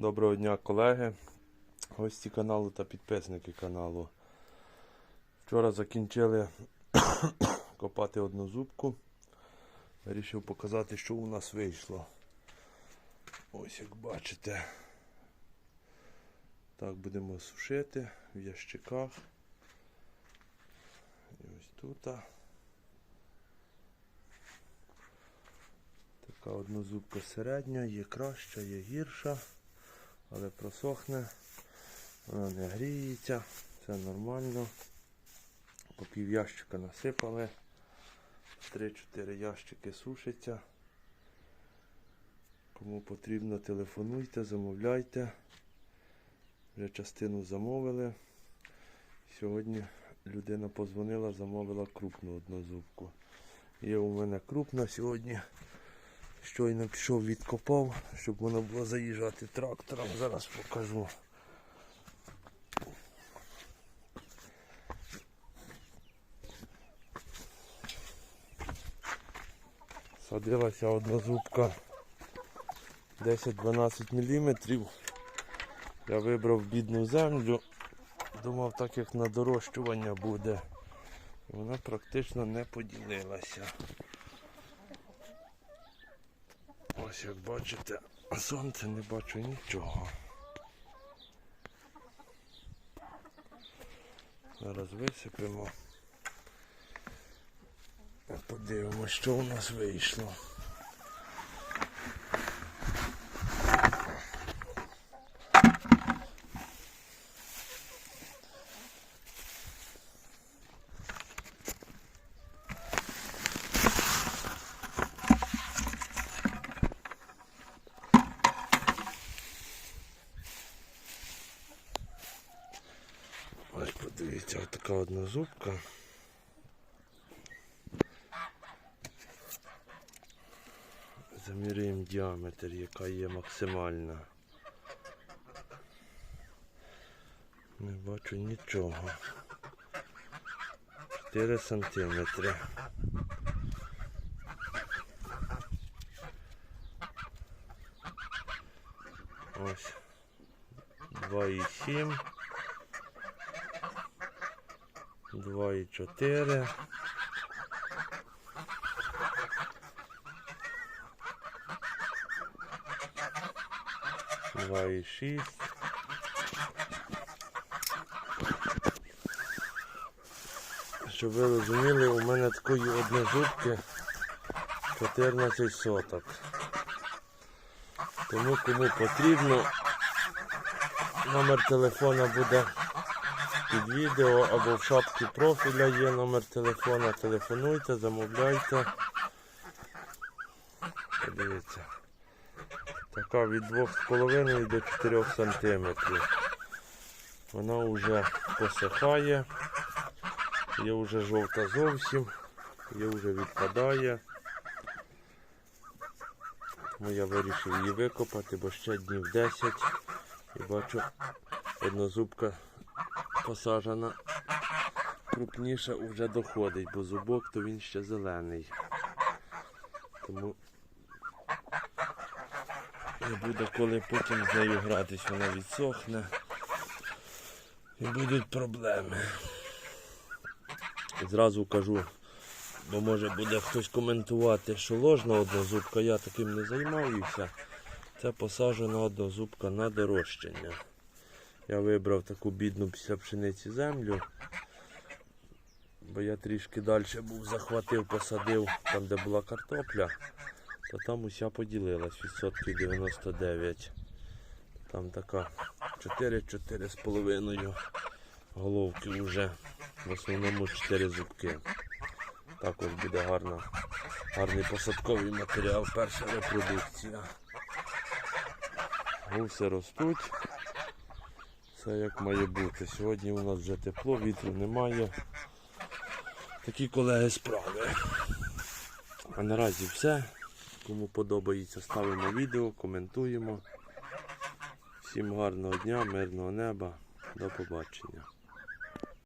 Доброго дня, колеги, гості каналу та підписники каналу. Вчора закінчили копати одну зубку. Вирішив показати, що у нас вийшло. Ось як бачите. Так будемо сушити в ящиках. І ось тут. Така однозубка середня, є краща, є гірша, але просохне, вона не гріється, все нормально. По пів ящика насипали. 3-4 ящики сушиться. Кому потрібно, телефонуйте, замовляйте. Вже частину замовили. Сьогодні людина позвонила, замовила крупну однозубку. Є у мене крупна сьогодні. Щойно пішов відкопав, щоб воно було заїжджати трактором. Зараз покажу. Садилася однозубка 10-12 мм. Я вибрав бідну землю. Думав, так як на дорощування буде. Вона практично не поділилася. Ось як бачите, сонце не бачу нічого. Зараз висипемо. Подивимось, що у нас вийшло. Ось подивіться, ось така одна зубка. Замірюємо діаметр, яка є максимальна. Не бачу нічого. 4 сантиметри. Ось 2,7. Два і чотири. Два і шість. Щоб ви розуміли, у мене такої однозубки 14 соток. Тому кому потрібно, номер телефона буде під відео або в шапці профіля є номер телефона. Телефонуйте, замовляйте. Подивіться. Така від 2,5 до 4 см. Вона вже посихає, є вже жовта зовсім, є вже відпадає. Тому я вирішив її викопати, бо ще днів 10 і бачу однозубка посаджена крупніша вже доходить, бо зубок то він ще зелений. Тому не буде коли потім з нею гратись, вона відсохне і будуть проблеми. Зразу кажу, бо може буде хтось коментувати, що ложна однозубка, я таким не займаюся. Це посаджена однозубка на дорощення. Я вибрав таку бідну після пшениці землю. Бо я трішки далі був, захватив, посадив там, де була картопля, то там уся поділилась відсотків 99. Там така 4-4,5 головки вже. В основному 4 зубки. Також буде гарна, гарний посадковий матеріал, перша репродукція. Гуси ростуть. Все як має бути. Сьогодні у нас вже тепло, вітру немає. Такі колеги справи. А наразі все. Кому подобається, ставимо відео, коментуємо. Всім гарного дня, мирного неба. До побачення.